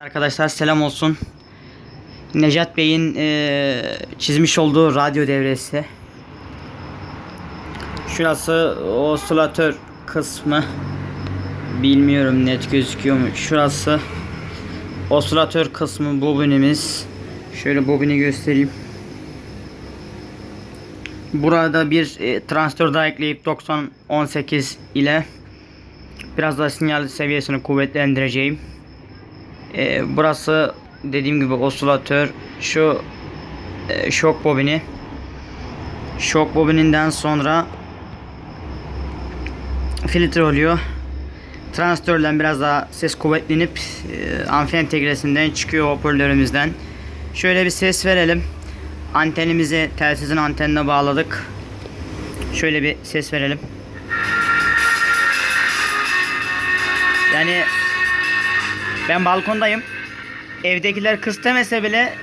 Arkadaşlar selam olsun. Necat Bey'in eee, çizmiş olduğu radyo devresi. Şurası osilatör kısmı. Bilmiyorum net gözüküyor mu? Şurası osilatör kısmı bobinimiz. Şöyle bobini göstereyim. Burada bir e, transistör daha ekleyip 90 18 ile biraz daha sinyal seviyesini kuvvetlendireceğim. Ee, burası dediğim gibi osilatör. Şu e, şok bobini. Şok bobininden sonra filtre oluyor. Transistörden biraz daha ses kuvvetlenip e, amfi entegresinden çıkıyor hoparlörümüzden. Şöyle bir ses verelim. Antenimizi telsizin antenine bağladık. Şöyle bir ses verelim. Yani ben balkondayım. Evdekiler kıs demese bile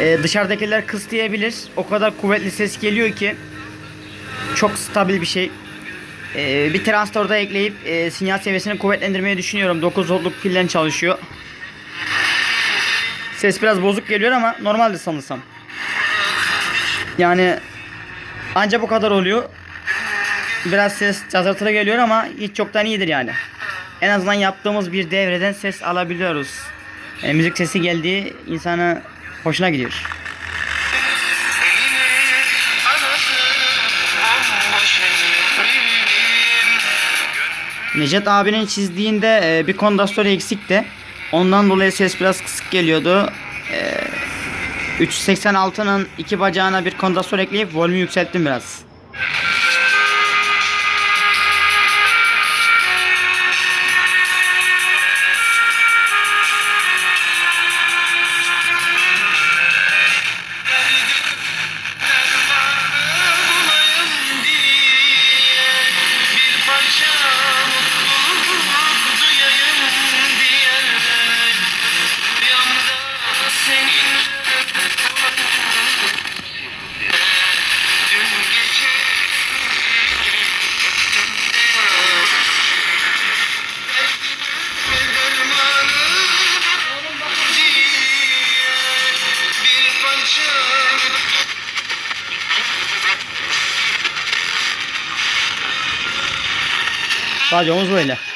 e, dışarıdakiler kıs diyebilir. O kadar kuvvetli ses geliyor ki çok stabil bir şey. E, bir transistör da ekleyip e, sinyal seviyesini kuvvetlendirmeyi düşünüyorum. 9 voltluk pillen çalışıyor. Ses biraz bozuk geliyor ama normaldir sanırsam. Yani anca bu kadar oluyor. Biraz ses cazırtılı geliyor ama hiç çoktan iyidir yani. En azından yaptığımız bir devreden ses alabiliyoruz. E, müzik sesi geldiği insana hoşuna gidiyor. Necdet abinin çizdiğinde e, bir kondansatör eksikti. Ondan dolayı ses biraz kısık geliyordu. E, 386'nın iki bacağına bir kondansatör ekleyip volümü yükselttim biraz. પાછો હું શું એટલે